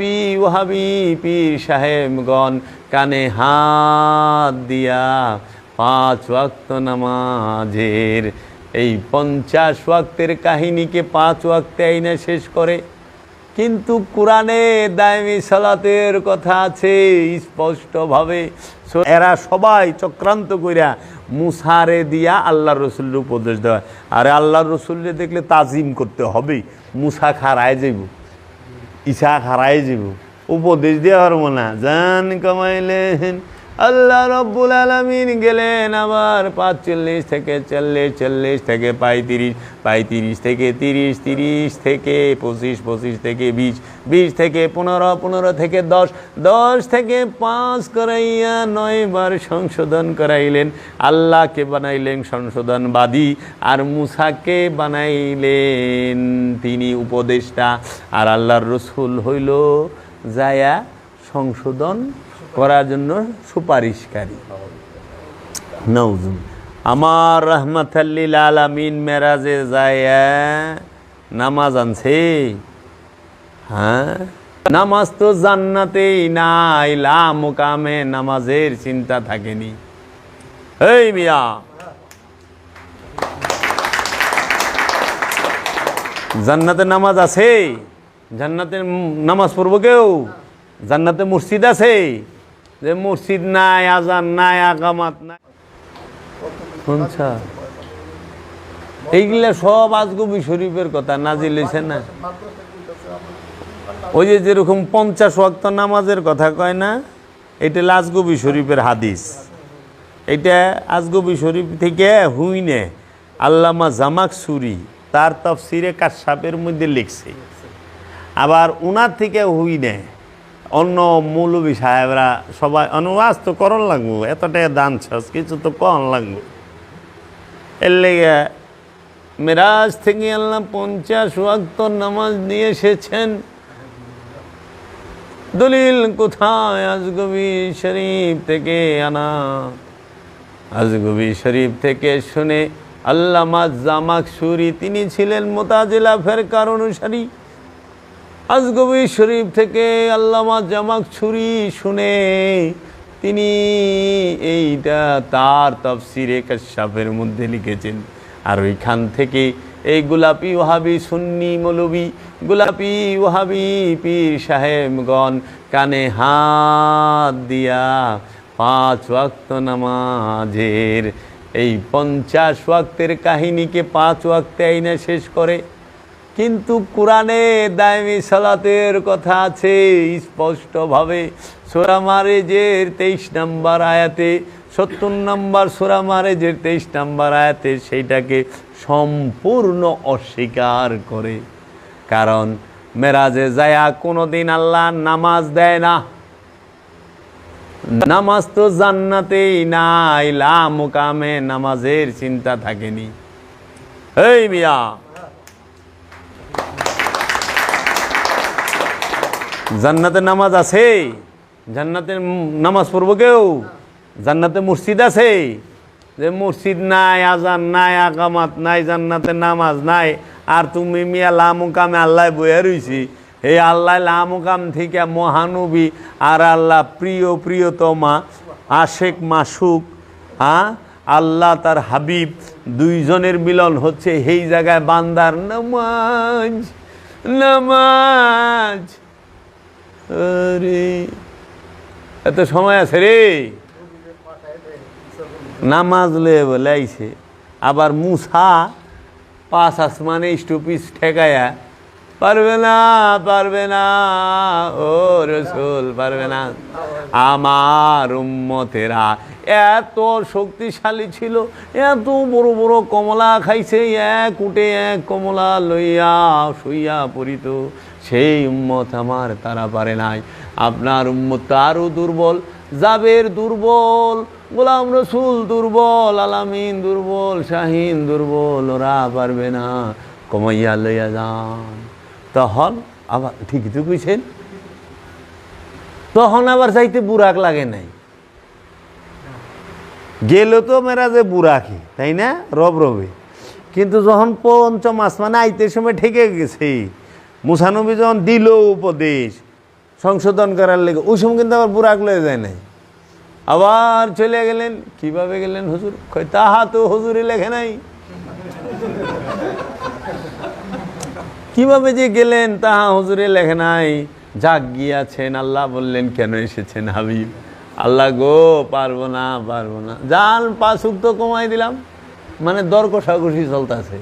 P Wahhabi পীর সাহেবগণ কানে হাত দিয়া পাঁচ ওয়াক্ত নামাজের। এই পঞ্চাশ ওয়াক্তের কাহিনীকে পাঁচ ওয়াক্তে আইনে শেষ করে। কিন্তু কোরআনে দায়মি সালাতের কথা আছে স্পষ্টভাবে। এরা সবাই চক্রান্ত কইরা মুসারে দিয়া আল্লাহ রসুলের উপদেশ দেওয়া। আরে আল্লাহ রসুলরে দেখলে তাজিম করতে হবে মুসা খারায় যাইব। ইসা হারাই যাব। উপদেশ দিয়ে পারব না। জান কামাইলেন। আল্লাহ রব্বুল আলমিন গেলেন আবার পাঁচচল্লিশ থেকে চল্লিশ চল্লিশ থেকে পঁয়ত্রিশ পঁয়ত্রিশ থেকে তিরিশ তিরিশ থেকে পঁচিশ পঁচিশ থেকে বিশ বিশ থেকে পনেরো পনেরো থেকে দশ দশ থেকে পাঁচ করাইয়া নয়বার সংশোধন করাইলেন। আল্লাহকে বানাইলেন সংশোধনবাদী আর মুসাকে বানাইলেন তিনি উপদেষ্টা। আর আল্লাহর রসুল হইল যায়া সংশোধন করার জন্য সুপারিশকারী। নৌজুম আমার রহমতাল্লিল আলামিন মেরাজে যায়া নামাজ আনছে। হ্যাঁ? নামাজ তো জান্নাতেই নাই লা মুকামে নামাজের চিন্তা থাকেনি। এই মিয়া। জান্নাতে নামাজ আছে, জান্নাতে নামাজ পড়ব কেউ? জান্নাতে মসজিদ আছে। যে মসজিদ নাই, আজান নাই, আগামাত নাই। এইগুলা সব আজগবি শরীফের কথা, নাজিল হইছে না? ওই যে যেরকম পঞ্চাশ ওয়াক্ত নামাজের কথা কয় না, এটা লাজগবি শরীফের হাদিস। এটা আজগবি শরীফ থেকে হুইনে আল্লামা জামাক সুরি তার তফসিরে কাশাপের মধ্যে লিখছে। আবার উনার থেকে হুইনে অন্য মৌলবী সাহেবরা সবাই অনুবাদ তো করন লাগবো, এতটাই দান ছাস কিছু তো কন লাগবো। এর লেগে মেরাজ থেকে আল্লাহ পঞ্চাশ ওয়াক্ত নামাজ নিয়ে এসেছেন। দলিল কোথায় আজগবি শরীফ থেকে আনা? আজগবি শরীফ থেকে শুনে আল্লামা জামাক সুরি, তিনি ছিলেন মোতাজিলা ফেরকার অনুসারী। আজগবি শরীফ থেকে আল্লামা জামাক ছুরি শুনে তিনি এইটা তার তফসিরে কাশাফের মধ্যে লিখেছেন। আর ওইখান থেকে এই গোলাপি ওহাবি সুন্নি মৌলবি, গোলাপি ওহাবি পীর সাহেবগণ কানে হাত দিয়া পাঁচ ওয়াক্ত নামাজের, এই পঞ্চাশ ওয়াক্তের কাহিনীকে পাঁচ ওয়াক্তে আইনে শেষ করে। কিন্তু কোরআনে দায়মি সালাতের কথা আছে, স্পষ্টভাবে। সোরা মারেজের তেইশ নম্বর আয়াতে, সত্তর নম্বর সোরা মারেজের তেইশ নম্বর আয়াতে সেইটাকে সম্পূর্ণ অস্বীকার করে। কারণ মেরাজে যায়া কোনোদিন আল্লাহ নামাজ দেয় না। নামাজ তো জান্নাতেই নাই, লা মুকামে নামাজের চিন্তা থাকেনি। এই মিয়া জান্নাতে নামাজ আছে? জান্নাতে উম নামাজ পড়ব কেউ? জান্নাতে মসজিদ আছে? যে মসজিদ নাই, আজান নাই আকামাত নাই জান্নাতে নামাজ নাই। আর তুমি মিয়া লামুকামে আল্লাহ বয়ে রইছি। এই আল্লাহ লামুকাম থেকে মহানবী আর আল্লাহ প্রিয়, প্রিয়তমা, আশেক, মাসুক হ্যাঁ? আল্লাহ তার হাবিব দুইজনের মিলন হচ্ছে সেই জায়গায় বান্দার নামাজ নামাজ। এত সময় আছে রে। নামাজ আইছে আবার মুসা পাঁচ আসমানে স্টপিস ঠেকায়া, পারবে না পারবে না, ও রসুল, পারবে না। আমার উম্মতেরা এত শক্তিশালী ছিল, এত বড় বড় কমলা খাইছে, এক উঠে এক কমলা লইয়া শুইয়া পড়িত। সেই উম্মত আমার, তারা পারে নাই। আপনার উম্মত আরও দুর্বল, জাবের দুর্বল, গোলাম রসুল দুর্বল, আলামিন দুর্বল, শাহিন দুর্বল, ওরা পারবে না। কমাইয়া লইয়া যান। তখন আবার ঠিক তো তখন আবার চাইতে বুরাক লাগে নাই। গেল তো মেরা যে বুরাকি তাই না? রব রবে। কিন্তু যখন পঞ্চম আসমানে আইতে সময় ঠেকে গেছে। মুসানবী যখন দিল উপদেশ, সংশোধন করার লেগে, ওই সময় কিন্তু আবার বুড়াক লয়ে যায় নাই। আবার চলে গেলেন, কীভাবে গেলেন হুজুর? তাহা তো হুজুরে লেখে নাই। কীভাবে যে গেলেন, তাহা হুজুরে লেখে নাই। যাক গিয়াছেন, আল্লাহ বললেন, কেন এসেছেন হাবিব? আল্লাহ গো, পারব না পারব না। যান পাঁচ তো কমাই দিলাম। মানে দর কষাকষি চলতেছে।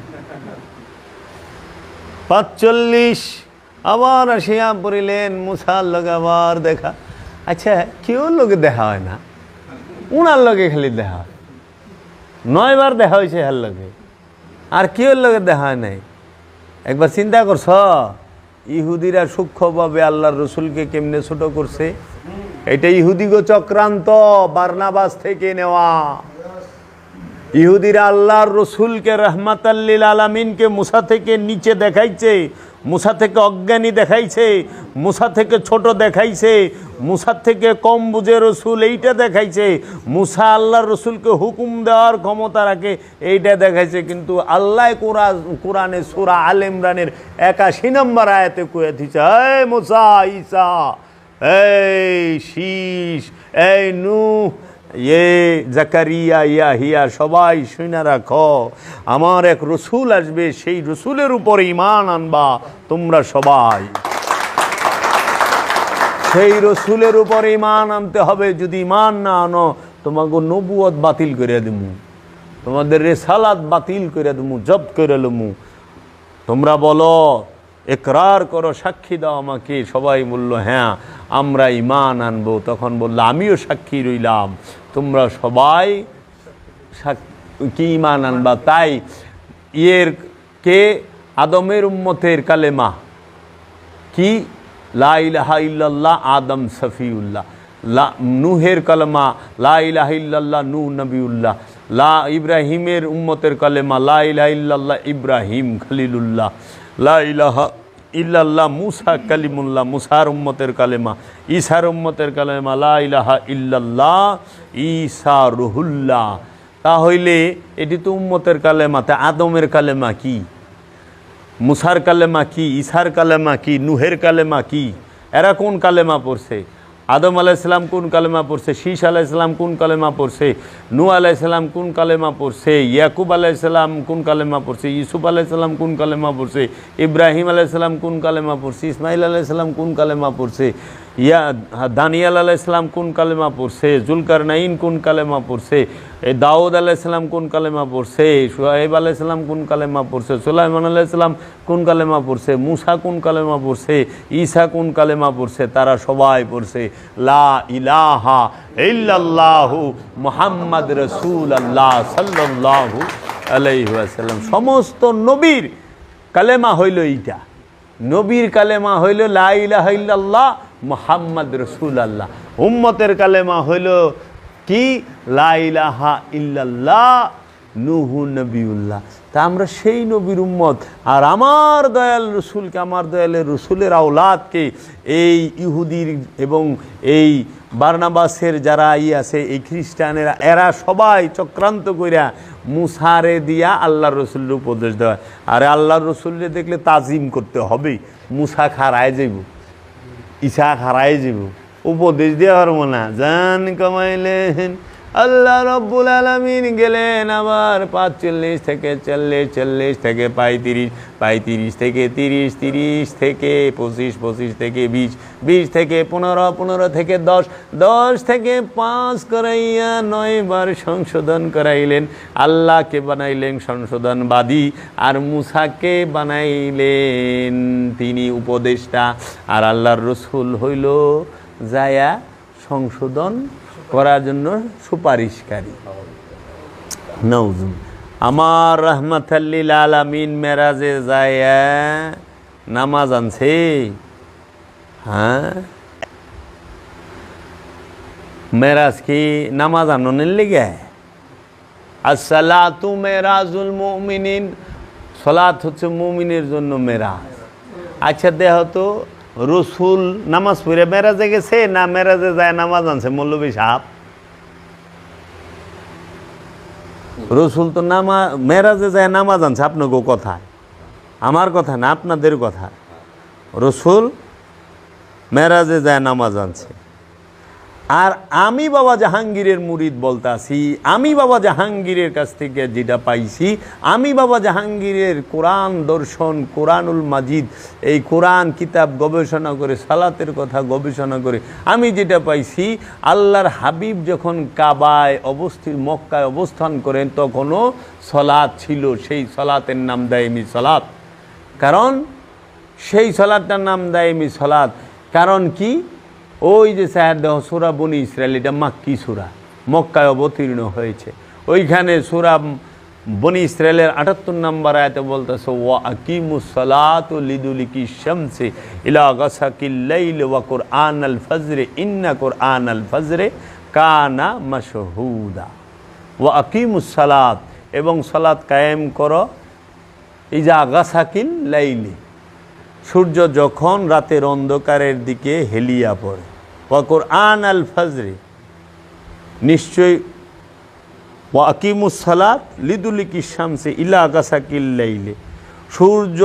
পাঁচচল্লিশ। আবার আসিয়া পড়িলেন মুসার লগে আবার দেখা। আচ্ছা কেউ লোকে দেখা হয় না। উনার লোকে খালি দেখা হয়। নয়বার দেখা হয়েছে হার লোকে আর কেউ লগে দেখা হয় নাই। একবার চিন্তা করছ, ইহুদিরা সূক্ষ্মভাবে আল্লাহর রসুলকে কেমনে ছোট করছে? এটা ইহুদিগো চক্রান্ত, বার্নাবাস থেকে নেওয়া। ইহুদিরা আল্লাহর রসুলকে রহমাতাল্লিল আলামিনকে মুসা থেকে নিচে দেখাইছে, মুসা থেকে অজ্ঞানী দেখাইছে, মুসা থেকে ছোট দেখাইছে মুসার থেকে কম বুঝে রসুল এইটা দেখাইছে, মুসা আল্লাহর রসুলকে হুকুম দেওয়ার ক্ষমতা রাখে, এইটা দেখাইছে। কিন্তু আল্লাহ কোরআ কোরআনে সুরা আল ইমরানের একাশি নম্বর আয়াতে কুয়ে দিচ্ছে এই মুসা, ঈসা, এই শীষ, এই নূহ ইয়ে জাকারিয়া, ইয়া, হিয়া, সবাই শুনে রাখো। আমার এক রসুল আসবে, সেই রসুলের উপর ইমান আনবা তোমরা সবাই। সেই রসুলের উপর ইমান আনতে হবে, যদি ইমান না আনো, তোমাকে নবুয়ত বাতিল করে দেবো। তোমাদের রেসালাত বাতিল করে দেবো, জব্দ করে লমু। তোমরা বলো, একরার করো, সাক্ষী দাও আমাকে। সবাই বলল হ্যাঁ আমরা ইমান আনব। তখন বলল, আমিও সাক্ষী রইলাম। তোমরা সবাই কি ইমান আনবা? তাই ইয়ের কে? আদমের উম্মতের কালেমা। কি? লা ইলাহা ইল্লাল্লাহ আদম সফিউল্লাহ। লা নুহের কালেমা, লা ইলাহা ইল্লাল্লাহ নূ নবিউল্লাহ। লা ইব্রাহিমের উম্মতের কালেমা, লা ইলাহা ইল্লাল্লাহ ইব্রাহিম খলিলুল্লাহ। লা ইলাহা ইল্লাল্লাহ মুসা কালিমুল্লাহ, মুসার উম্মতের কালেমা ইসার উম্মতের কালেমা, লা ইলাহা ইল্লাল্লাহ ইসা রুহুল্লাহ। তাহলে এটি তো উম্মতের কালেমা, তা আদমের কালেমা কি? মুসার কালেমা কি ইসার কালেমা কি, নুহের কালেমা কি? এরা কোন কালেমা পড়ছে? আদম আলাইসালাম কোন কালেমা পড়ছে? শীষ আলাইসালাম কোন কালেমা পড়ছে? নু আলাইসালাম কোন কালেমা পড়ছে? ইয়াকুব আলাইসালাম কোন কালেমা পড়ছে? ইউসুফ আলাইসালাম কোন কালেমা পড়ছে? ইব্রাহিম আলাইসালাম কোন কালেমা পড়ছে? ইসমাইল আলাইসালাম কোন কালেমা পড়ছে? ইয়া দানিয়াল আলাইসালাম কোন কালেমা পড়ছে? জুলকার নাইন কোন কালেমা পড়ছে? এই দাউদ আলাইসালাম কোন কালেমা পড়ছে? সোহেব আলাইসালাম কোন কালেমা পড়ছে? সুলাইমান আলাইসালাম কোন কালেমা পড়ছে? মুসা কোন কালেমা পড়ছে? ঈসা কোন কালেমা পড়ছে? তারা সবাই পড়ছে, লা ইলাহা ইল্লাল্লাহু মুহাম্মদ রসুল আল্লাহ সাল্লাল্লাহু আলাইহি ওয়াসাল্লাম। সমস্ত নবীর কালেমা হইল এইটা। নবীর কালেমা হইল লা ইলাহা ইল্লাল্লাহ মুহাম্মদ রসুল আল্লাহ উম্মতের কালেমা হইল কি? লা ইলাহা ইল্লাল্লাহ, নুহু নবিউল্লাহ। তা আমরা সেই নবীর উম্মত। আর আমার দয়াল রসুলকে, আমার দয়ালের রসুলের আওলাদকে এই ইহুদির এবং এই বার্নাবাসের যারা ই আছে, এই খ্রিস্টানেরা, এরা সবাই চক্রান্ত কইরা মুসারে দিয়া আল্লাহর রসুলের উপদেশ দেওয়া। আর আল্লাহর রসুলরে দেখলে তাজিম করতে হবে মুসা খারায় যাইব। ইশা হারাই যাব উপদেশ দেওয়া পারব না। জান কমাইলেন, আল্লাহ রব্বুল আলমিন গেলেন আবার পাঁচচল্লিশ থেকে চল্লিশ চল্লিশ থেকে পঁয়ত্রিশ পঁয়ত্রিশ থেকে তিরিশ তিরিশ থেকে পঁচিশ পঁচিশ থেকে বিশ বিশ থেকে পনেরো পনেরো থেকে দশ দশ থেকে পাঁচ করাইয়া নয়বার সংশোধন করাইলেন। আল্লাহকে বানাইলেন সংশোধনবাদী আর মুসাকে বানাইলেন তিনি উপদেষ্টা। আর আল্লাহর রসুল হইল যায়া সংশোধন করার জন্য সুপারিশকারী। নৌজুম আমার রহমতাল্লিল আলামিন মেরাজে যায়, নামাজ আনছে। হ্যাঁ? মেরাজ কি নামাজ আননের লেগে? আসসালাতু মেরাজুল মুমিনিন। সলাত হচ্ছে মুমিনের জন্য মেরাজ। আচ্ছা দেহ তো রসুল নামাজ পড়ে মেরাজে গেছে, না মেরাজে যায় নামাজ আনছে? মৌলবী সাহাব। রসুল তো নামা, মেরাজে যায় নামাজ আনছে, আপনাকে কথা আমার কথা না, আপনাদের কথা রসুল মেরাজে যায় নামাজ আনছে। আর আমি বাবা জাহাঙ্গীরের মুরিদ বলতে আসি আমি বাবা জাহাঙ্গীরের কাছ থেকে যেটা পাইছি, আমি বাবা জাহাঙ্গীরের কোরআন দর্শন, কোরআনুল মাজিদ, এই কোরআন কিতাব গবেষণা করে, সালাতের কথা গবেষণা করে আমি যেটা পাইছি, আল্লাহর হাবিব যখন কাবায় অবস্থিত, মক্কায় অবস্থান করেন, তখনও সলাৎ ছিল, সেই সলাতের নাম দেয়নি সলাৎ কারণ সেই সলাদটার নাম দায়মি সলাদ কারণ কি? ওই যে স্যার দেহ সুরা বনি ইসরায়েল এটা মাক্কি সুরা, মক্কায় অবতীর্ণ হয়েছে। ওইখানে সুরা বনি ইসরায়েলের আটাত্তর নম্বর আয়তে বলতেছে, ওয়া আকিমুসলাত লিদুলিকি শামসে ইলা গাসাকিল্লাইল ওয়া কুরআন আল ফজরে, ইন্না কুরআন আল ফজরে কানা মাশহুদা। ওয়া আকিমুসসালাত এবং সালাত কায়েম করো, ইজা গাসাকিল লাইলি। সূর্য যখন রাতের অন্ধকারের দিকে হেলিয়া পড়ে। ওয়াকুর আন আল ফজরে। নিশ্চয়ই ওয়াকিমুসালাত লিদুলিকি শামসে ইলা সূর্য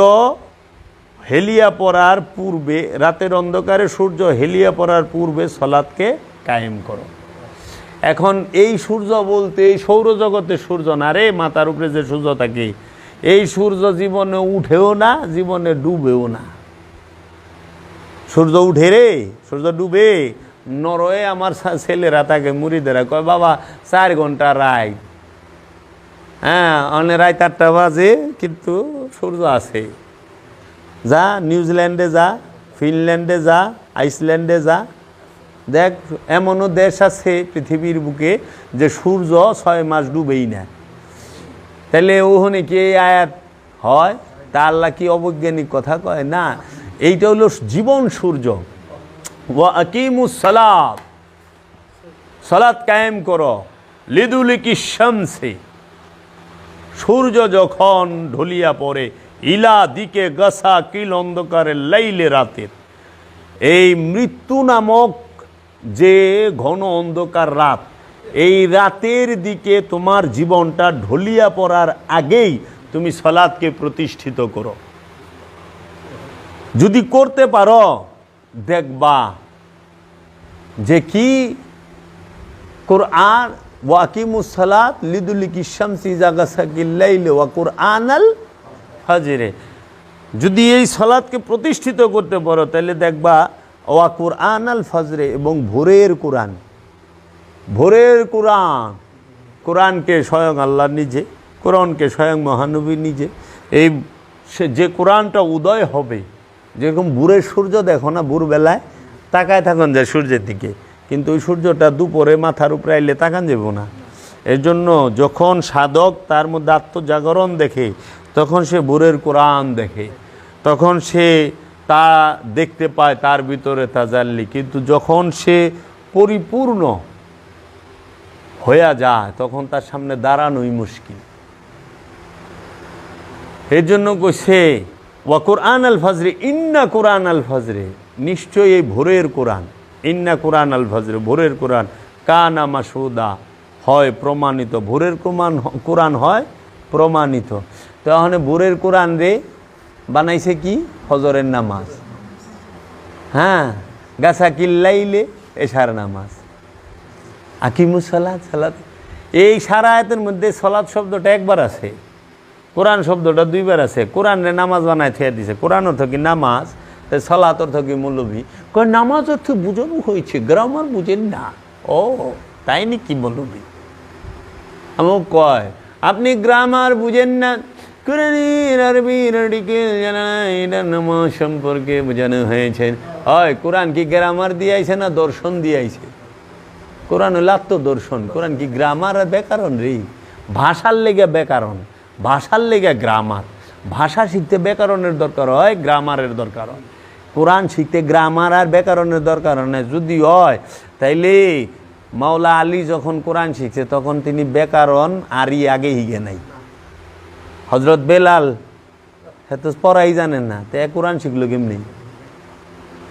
হেলিয়া পড়ার পূর্বে, রাতের অন্ধকারে সূর্য হেলিয়া পড়ার পূর্বে সলাৎকে কায়েম করো। এখন এই সূর্য বলতে এই সৌরজগতে সূর্য না রে মাথার উপরে যে সূর্য থাকে এই সূর্য জীবনে উঠেও না, জীবনে ডুবেও না। সূর্য উঠে রে, সূর্য ডুবে, নরয়ে আমার ছেলেরা থাকে মুড়িদেরা কয়, বাবা, চার ঘণ্টা রায়। হ্যাঁ অনেক রায় চারটা বাজে, কিন্তু সূর্য আছে। যা, নিউজিল্যান্ডে যা, ফিনল্যান্ডে যা, আইসল্যান্ডে যা। দেখ, এমনও দেশ আছে পৃথিবীর বুকে যে সূর্য ছয় মাস ডুবেই না। তাহলে ওখানে কি আয়াত হয়? তা আল্লাহ কি অবৈজ্ঞানিক কথা কয়? না এইটা হলো জীবন সূর্য। ওয়া আকিমুস সালাত। সালাত কায়েম করো। লিদুলিকি সূর্য যখন ঢলিয়া পড়ে, ইলা দিকে গসা কিল অন্ধকারে লাইলে রাতের এই মৃত্যু নামক যে ঘন অন্ধকার রাত, এই রাতের দিকে তোমার জীবনটা ঢলিয়া পড়ার আগেই তুমি সলাদকে প্রতিষ্ঠিত করো। যদি করতে পারো, দেখবা যে কি কোরআন ওয়াকিমুসালাত লিদুলিকি শামসি জাগাসাকিল্লাইল ওয়া কোরআন আল ফাজরে। যদি এই সলাদকে প্রতিষ্ঠিত করতে পারো, তাহলে দেখবা ওয়া কোরআন আল ফজরে এবং ভোরের কোরআন। ভোরের কোরআন, কোরআনকে স্বয়ং আল্লাহ নিজে, কোরআনকে স্বয়ং মহানবী নিজে। এই সে যে কোরআনটা উদয় হবে যেরকম ভোরের সূর্য দেখো না, ভোরবেলায় তাকায় থাকুন যায় সূর্যের দিকে, কিন্তু ওই সূর্যটা দুপুরে মাথার উপরে আইলে তাকান যাব না। এর জন্য যখন সাধক তার মধ্যে আত্মজাগরণ দেখে, তখন সে ভোরের কোরআন দেখে, তখন সে তা দেখতে পায় তার ভিতরে তা তাজাল্লি, কিন্তু যখন সে পরিপূর্ণ হইয়া যায়, তখন তার সামনে দাঁড়ানোই মুশকিল। এর জন্য কইছে ওয়া কোরআন আল ফজরে, ইন্না কোরআন আল ফজরে। নিশ্চয়ই এই ভোরের কোরআন। ইন্না কোরআন আল ফজরে, ভোরের কোরআন। কানা মাসুদা হয় প্রমাণিত। ভোরের কোরআন কোরআন হয় প্রমাণিত। তাহলে ভোরের কোরআন রে বানাইছে কি? ফজরের নামাজ। হ্যাঁ গাছা কিল্লাইলে এশার নামাজ। আকিমুস সালাদ সালাদ এই সারা আয়াতের মধ্যে সলাদ শব্দটা একবার আছে। কোরআন শব্দটা দুইবার আছে। কোরআনে নামাজ বানায় থিয়া দিছে। কোরআন অর্থ কি নামাজ সলাত অর্থ কি মৌলভী কয় নামাজ অর্থ বুঝানো হয়েছে গ্রামার বুঝেন না। ও, তাই নাকি মৌলভী আমার কয়, আপনি গ্রামার বুঝেন না। কোরআনের আরবির জানা এটা নামাজ সম্পর্কে বোঝানো হয়েছে। হয়, কোরআন কি গ্রামার দিয়ে না দর্শন দিয়ে আইছে কোরআন হলো আত্মদর্শন। কোরআন কি গ্রামার আর ব্যাকরণ রে? ভাষার লেগে ব্যাকরণ। ভাষার লেগে গ্রামার ভাষা শিখতে ব্যাকরণের দরকার হয় গ্রামারের দরকার হয়। কোরআন শিখতে গ্রামার আর ব্যাকরণের দরকার হয় যদি হয়, তাইলে মাওলা আলী যখন কোরআন শিখছে, তখন তিনি ব্যাকরণ আরই আগে হিগে নাই হজরত বেলাল হ্যাঁ তো পড়াই জানেন না, তো কোরআন শিখলো কেমনি?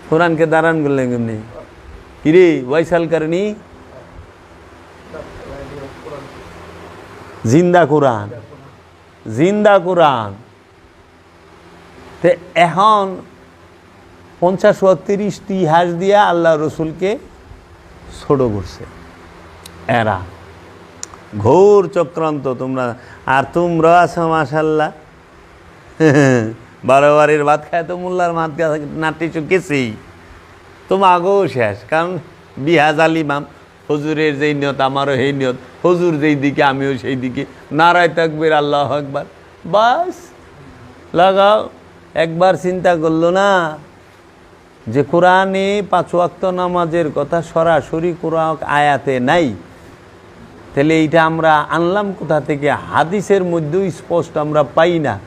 কোরআনকে দাঁড়ান করলে কেমনি? কিরে ওয়াইসাল কারণী? জিন্দা কোরআন। জিন্দা কোরআন। তে এখন পঞ্চাশ ওয়াক্তের ইতিহাস দিয়া আল্লাহ রসুলকে ছোট করছে। এরা ঘোর চক্রান্ত তোমরা। আর তোমরা আছো মাসাল্লাহ বারো বাড়ির ভাত খায় তো মোল্লার মাত নাটি চুকেছেই। তোমা আগেও শেষ, কারণ বিহাজ আলিমাম হজুরের যেই নিয়ত, আমারও সেই নিয়ত। হজুর যেই দিকে, আমিও সেই দিকে। নারায় থাকবের আল্লাহ একবার বাস, লাগাও। একবার চিন্তা করল না যে কোরআনে পাঁচ ওয়াক্ত নামাজের কথা সরাসরি কোরআন আয়াতে নাই। তাহলে এইটা আমরা আনলাম কোথা থেকে? হাদিসের মধ্যেও স্পষ্ট আমরা পাই না।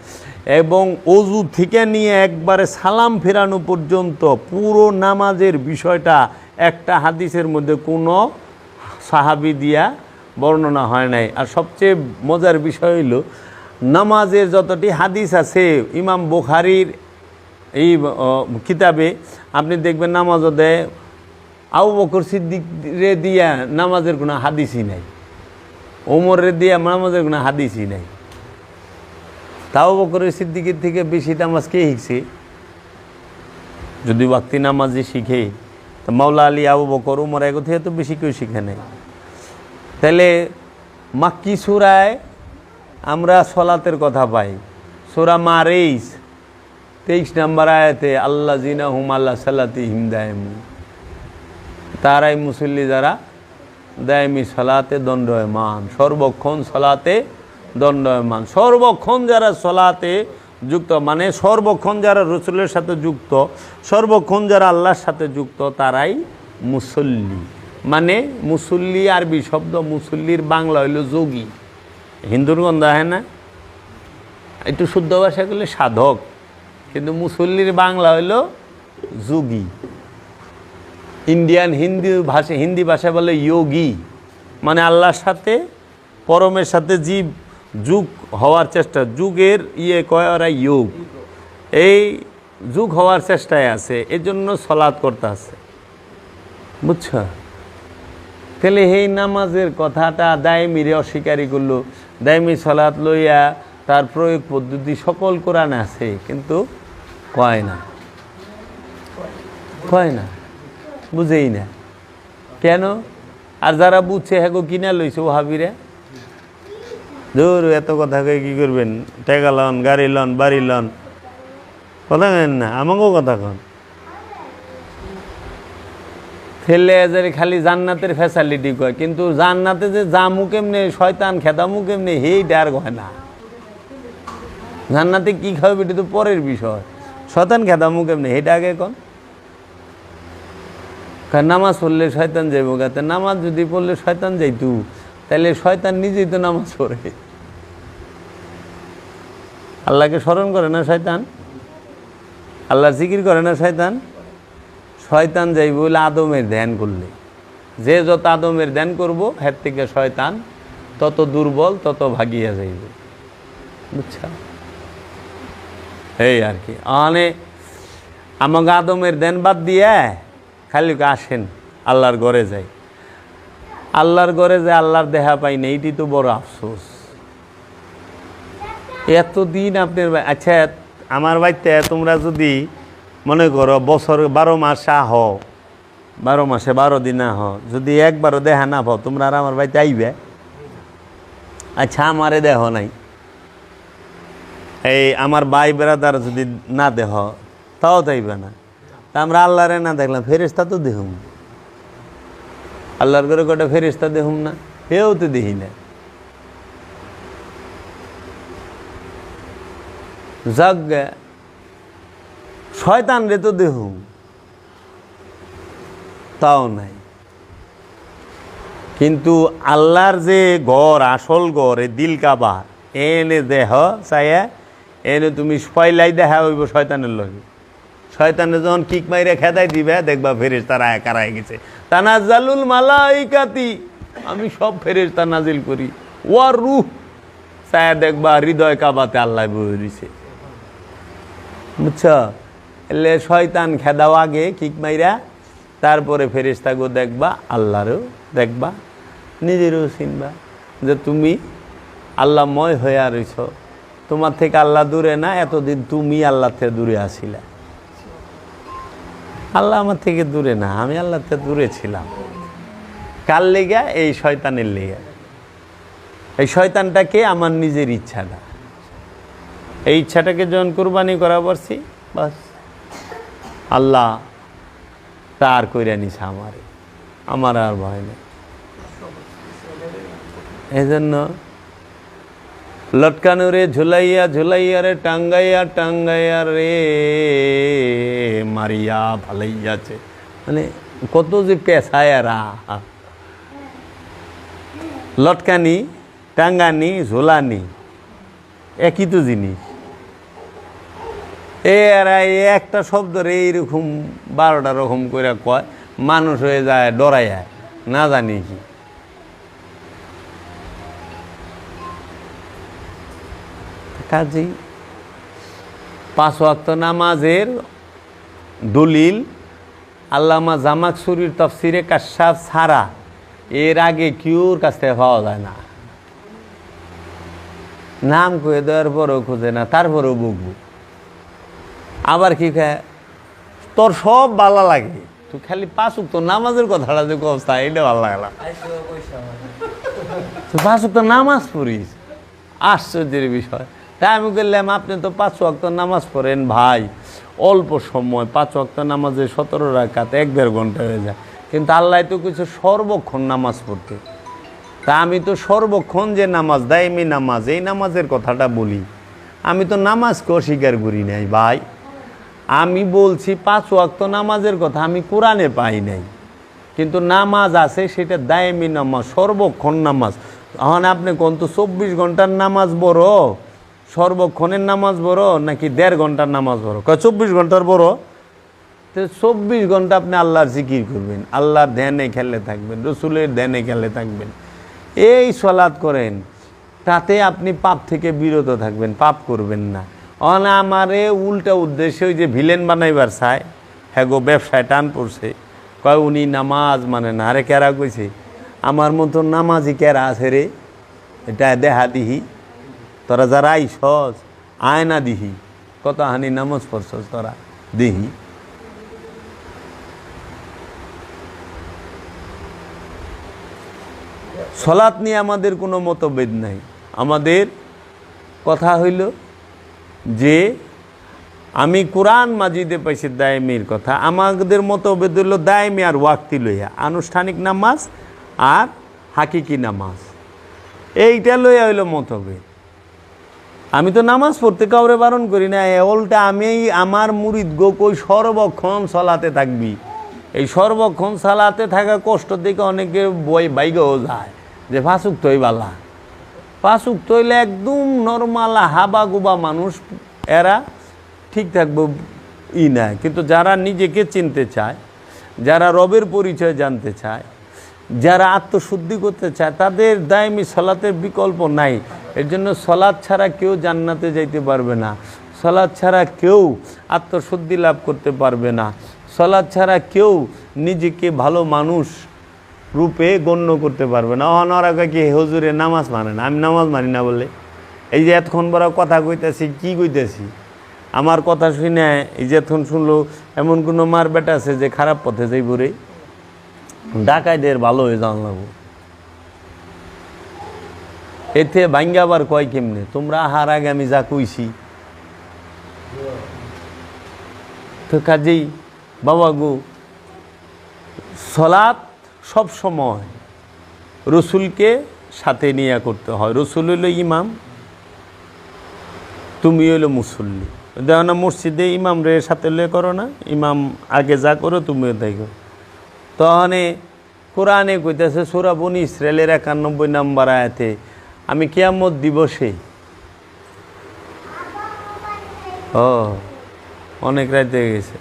এবং অজু থেকে নিয়ে একবারে সালাম ফেরানো পর্যন্ত পুরো নামাজের বিষয়টা একটা হাদিসের মধ্যে কোনো সাহাবি দিয়া বর্ণনা হয় নাই। আর সবচেয়ে মজার বিষয় হইল, নামাজের যতটি হাদিস আছে, ইমাম বুখারির এই কিতাবে আপনি দেখবেন নামাজও দেয় আবু বকর সিদ্দিক রে দিয়া নামাজের কোনো হাদিসই নাই। ওমরের দিয়া নামাজের কোনো হাদিসই নাই। তাও বকরের সিদ্দিকের থেকে বেশি নামাজ কে শিখছে? যদি বাক্তি নামাজে শিখে মাওলা আলী আবু বকর, উমর এগো থেকে তো বেশি কেউ শিখে নেই। তাহলে মাক্কি সুরায় আমরা সলাতের কথা পাই। সুরা মারেইস তেইশ নম্বর আয়াতে আল্লাহ জিনা হুম আল্লাহ সাল্লাতি হিম দায়মু তারাই মুসল্লি যারা দায়মি সলাতে দণ্ডয়মান, সর্বক্ষণ সলাতে দণ্ডয়মান। সর্বক্ষণ যারা সলাতে যুক্ত মানে সর্বক্ষণ যারা রসুলের সাথে যুক্ত, সর্বক্ষণ যারা আল্লাহর সাথে যুক্ত, তারাই মুসল্লি। মানে মুসল্লি আরবি শব্দ, মুসল্লির বাংলা হইল যোগী। হিন্দুর গন্ধ হয় না? একটু শুদ্ধ ভাষা করলে সাধক। কিন্তু মুসল্লির বাংলা হইল যোগী। ইন্ডিয়ান হিন্দি ভাষা, হিন্দি ভাষায় বলে যোগী। মানে আল্লাহর সাথে, পরমের সাথে জীব যুগ হওয়ার চেষ্টা, যুগের ইয়ে কয় ওরা? যোগ এই যুগ হওয়ার চেষ্টায় আছে এর জন্য সলাৎ করতে আছে। বুঝছ? তাহলে এই নামাজের কথাটা দায়মিরে অস্বীকারী করল। দায়মি সলাৎ লইয়া তার প্রয়োগ পদ্ধতি সকল কোরআনে আছে, কিন্তু কয় না? কয় না? বুঝেই না। কেন? আর যারা বুঝছে হ্যাঁ কিনা লইছে ও ধর এত কথা কয়ে কি করবেন? টেকা লন, গাড়ি লন, বাড়ি লন। কথা কেন না, আমাকেও কথা কন। ফেলে যে খালি জান্নাতের ফ্যাসালিটি কয়, কিন্তু জান্নাতে যে জামু কেমনে, শয়তান খেদামু কেমনে হেইটা আর কয় না। জান্নাতে কি খাবে এটা তো পরের বিষয়। শয়তান খেদামু কেমনে হেইটা আগে কন। নামাজ পড়লে শয়তান যাইব গাতে নামাজ যদি পড়লে শয়তান যাইতু। তাহলে শয়তান নিজেই তো নামাজ পড়ে। আল্লাহকে স্মরণ করে না শয়তান? আল্লাহ জিকির করে না শয়তান? শয়তান যাইব বলে আদমের ধ্যান করলে। যে যত আদমের ধ্যান করব, হের থেকে শয়তান তত দুর্বল, তত ভাগিয়া যাইবে। বুঝছা? এই আর কি। মানে আমাকে আদমের ধ্যান বাদ দিয়ে খালি আসেন, আল্লাহর ঘরে যাই। আল্লাহর ঘরে যে আল্লাহর দেহা পাই না এইটি তো বড় আফসোস। এতদিন আপনার আচ্ছা আমার বাড়িতে তোমরা যদি মনে করো বছর বারো মাস আহ, বারো মাসে বারো দিন আহ, যদি একবারও দেখা না পাও, তোমরা আর আমার বাড়িতে আইবে? আচ্ছা আমারে দেহ নাই। এই আমার ভাই বেড়াদার যদি না দেহ, তাও তাইবে না। তা আমরা আল্লাহরে না দেখলাম ফেরেস্তা তো দেখুম আল্লাহর করে কটা ফেরেস্তা দেখুম না? হেও তো দেখি না গে, শয়তান রে তো দেখুম। তাও নাই। কিন্তু আল্লাহর যে গড় আসল গড় এ দিল কাবা এনে দেহ চাইয়া এনে তুমি পয়লাই দেখা হইব শয়তানের লগে। শয়তানে যখন কিক মাইরে খেদাই দিবে দেখবা ফেরেস তারা একা গেছে। তানাজালুল মালাইকাতি। আমি সব ফেরেস তা নাজিল করি। ওয়ার রুহ। চায়া দেখবা, হৃদয় কাবাতে আল্লাহ বই দিছে। বুঝছ? এলে শয়তান খেদাও আগে, কিক মাইরা। তারপরে ফেরেস্তাগো দেখবা, আল্লাহরও দেখবা, নিজেরও চিনবা যে তুমি আল্লাহময় হয়ে রইছ। তোমার থেকে আল্লাহ দূরে না, এতদিন তুমি আল্লাহ থেকে দূরে আসিলা। আল্লাহ আমার থেকে দূরে না, আমি আল্লাহ থেকে দূরে ছিলাম। কার লেগা? এই শয়তানের লেগা। এই শয়তানটাকে আমার নিজের ইচ্ছাটা। এই ইচ্ছাটাকে যখন কোরবানি করা পারছি বাস। আল্লাহ তার কইরা নিছে আমার। আমার আর ভয় নেই। এই জন্য লটকানো রে ঝুলাইয়া ঝুলাইয়া রে, টাঙ্গাইয়া টাঙ্গাইয়া রে, মারিয়া ফালাইয়াছে মানে কত যে পেশায়ারা। লটকানি, টাঙ্গানি, ঝোলানি, একই তো জিনিস। এ এই একটা শব্দ রে, এইরকম বারোটা রকম করে কয়, মানুষ হয়ে যায় ডরায় না জানি কি। কাজেই পাঁচ ওয়াক্ত নামাজের দলিল আল্লামা জামাকসুরির তফসিরে কাশাফ ছাড়া এর আগে কিউর কাছ থেকে পাওয়া যায় না। নাম কয়ে দেওয়ার পরেও খুঁজে না তারপরেও বুকবু। আবার কি খায় তোর সব ভালো লাগে তুই খালি পাঁচুক তো নামাজের কথাটা যে কবস্থা এটা ভালো লাগলা তুই পাঁচুক তো নামাজ পড়িস। আশ্চর্যের বিষয়। তাই আমি বললাম, আপনি তো পাঁচ ওয়াক্ত নামাজ পড়েন ভাই। অল্প সময়, পাঁচ ওয়াক্ত নামাজে সতেরো রাখাত এক দেড় ঘণ্টা হয়ে যায়। কিন্তু আল্লাহ তো কিছু সর্বক্ষণ নামাজ পড়তে। তা আমি তো সর্বক্ষণ যে নামাজ দায়মি নামাজ, এই নামাজের কথাটা বলি। আমি তো নামাজকে অস্বীকার করি নাই ভাই। আমি বলছি, পাঁচ ওয়াক্ত নামাজের কথা আমি কোরআনে পাই নাই। কিন্তু নামাজ আছে, সেটা দায়মি নামাজ, সর্বক্ষণ নামাজ। এখন আপনি কোন তো চব্বিশ ঘণ্টার নামাজ বড় সর্বক্ষণের নামাজ বড় নাকি দেড় ঘণ্টার নামাজ বড় কয়, চব্বিশ ঘণ্টার বড় তো চব্বিশ ঘণ্টা আপনি আল্লাহর জিকির করবেন, আল্লাহর ধ্যানে খেলে থাকবেন, রসুলের ধ্যানে খেলে থাকবেন। এই সলাদ করেন, তাতে আপনি পাপ থেকে বিরত থাকবেন, পাপ করবেন না। অন আমারে উল্টা উদ্দেশ্যে ওই যে ভিলেন বানাইবার চায় হ্যাঁ গো, ব্যবসায় টান পড়ছে। কয়, উনি নামাজ মানে না, আরে কেরা কইছে? আমার মতো নামাজি কেরা আছে রে? এটা দেহা দিহি। তোরা যারা আইসস আয় না দিহি। কত হানি নামাজ পড়ছস তোরা? দিহি। সলাৎ নিয়ে আমাদের কোনো মতভেদ নাই। আমাদের কথা হইল যে, আমি কোরআন মাজিদে পাইছি দায়মির কথা। আমাদের মতভেদ হইল দায়মি আর ওয়াক্তি লইয়া, আনুষ্ঠানিক নামাজ আর হাকিকি নামাজ। এইটা লইয়া হইল মতভেদ। আমি তো নামাজ পড়তে কাউরে বারণ করি না, এ উল্টা আমি আমার মুরিদ গো কই সর্বক্ষণ সলাতে থাকবি। এই সর্বক্ষণ সালাতে থাকা কষ্ট দেখে অনেকে বই বাইগেও যায় যে ফাঁসুক তৈ বালা ফাঁসুক তৈলে একদম নর্মাল হাবা গুবা মানুষ, এরা ঠিক থাকবে ই না কিন্তু যারা নিজেকে চিনতে চায়, যারা রবের পরিচয় জানতে চায় যারা আত্মশুদ্ধি করতে চায়, তাদের দায়মি সলাতের বিকল্প নাই। এর জন্য সলাদ ছাড়া কেউ জান্নাতে যাইতে পারবে না। সলাদ ছাড়া কেউ আত্মশুদ্ধি লাভ করতে পারবে না। সলাদ ছাড়া কেউ নিজেকে ভালো মানুষ রূপে গণ্য করতে পারবে না। অহনরা কি হজুরে, নামাজ মানে না? আমি নামাজ মানি না বলে। এই যে এতক্ষণ বড় কথা কইতেছি, কি কইতেছি? আমার কথা শুনে এই যে এতক্ষণ শুনলো, এমন কোনো মার বেটা আছে যে খারাপ পথে যাইব রে? ডাকাইদের ভালো হয়ে যাওয়া লাগবো। এতে ভাঙ্গাবার কয় কেমনে? তোমরা আহার আগে আমি যা কইছি। তো কাজেই, বাবা গো, সলাৎ সব সময় রসুলকে সাথে নিয়ে করতে হয়। রসুল হইল ইমাম, তুমি হইল মুসল্লি। দেখো না, মসজিদে ইমাম রে সাথে লয়ে করো না, ইমাম আগে যা করো তুমিও তাই করো। তহনে কোরআনে কইতেছে সুরাবনি ইসরায়েলের একানব্বই নাম্বার আয়াতে, আমি কেয়ামত দিবসে। ও, অনেক রাইতে গেছে।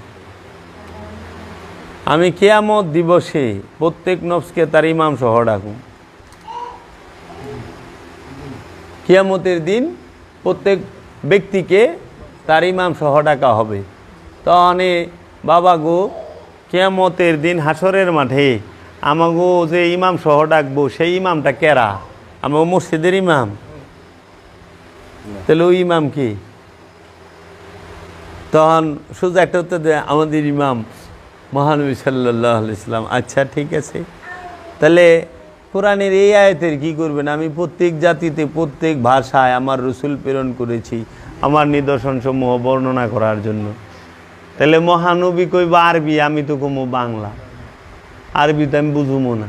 আমি কেয়ামত দিবসে প্রত্যেক নফসকে তার ইমাম সহ ডাকুম। কিয়ামতের দিন প্রত্যেক ব্যক্তিকে তার ইমাম সহ ডাকা হবে। তহনে বাবা গো কেয়ামতের দিন হাসরের মাঠে আমাগো যে ইমাম সহ ডাকবো, সেই ইমামটা কেরা? আমাগো মসজিদের ইমাম। তাহলে ওই ইমাম কি? তখন সোজা একটা উত্তর দেয়, আমাদের ইমাম মহানবী সাল্লাহ ইসলাম আচ্ছা ঠিক আছে। তাহলে কোরআনের এই আয়তের কি করবেন? আমি প্রত্যেক জাতিতে, প্রত্যেক ভাষায় আমার রসুল প্রেরণ করেছি আমার নিদর্শন সমূহ বর্ণনা করার জন্য। তাহলে মহানবী কইবা, আরবি, আমি তো কমো বাংলা। আরবি তো আমি বুঝুমো না।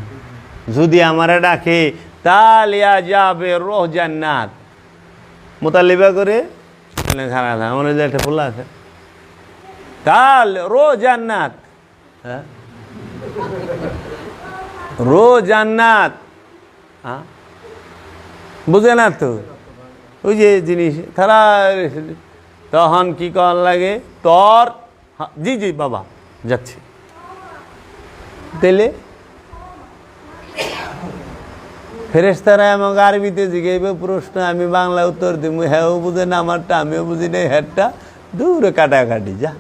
যদি আমারে ডাকে তালিয়া যাবে রোহ জান্নাত। মোতালিবা করে খারাপ আমার যে একটা ফুল আছে। কাল রো জান্নাত। হ্যাঁ? রো জান্নাত। হ্যাঁ বুঝে না তো? ওই যে জিনিস, তারা তখন কি কর লাগে? তর জি জি, বাবা, যাচ্ছি। তেলে? ফেরেস্তারা আমাকে আরবিতে জিগাইবে প্রশ্ন, আমি বাংলা উত্তর দিব। হ্যাঁ বুঝে না আমারটা, আমিও বুঝি না হ্যাঁটা দূরে কাটাকাটি, যা।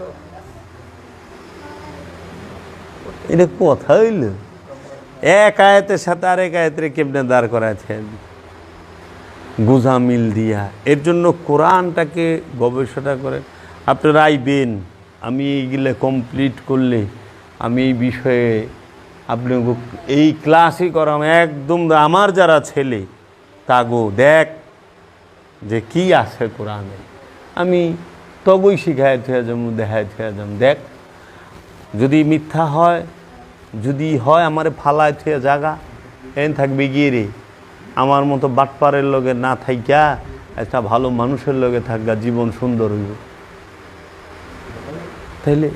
এটা কথা হইল? এক আয়াতের সাথে আরেক আয়াতের কেমনে দাঁড় করাছেন গুজা মিল দিয়া। এর জন্য কোরআনটাকে গবেষণা করেন। আপনারা আইবেন। আমি এইগুলো কমপ্লিট করলে আমি এই বিষয়ে আপনি এই ক্লাসই করাম। একদম আমার যারা ছেলে, তাগো দেখ যে কি আছে কোরআনে। আমি তবই শিখায় থুয়া যাম দেখায় থুয়া যাম দেখ, যদি মিথ্যা হয়, যদি হয় আমার ফালায় থুয়া জাগা, এন থাকবে গিয়ে রে। আমার মতো বাটপারের লগে না থাইকা, একটা ভালো মানুষের লগে থাকা, জীবন সুন্দর হইব। তাইলে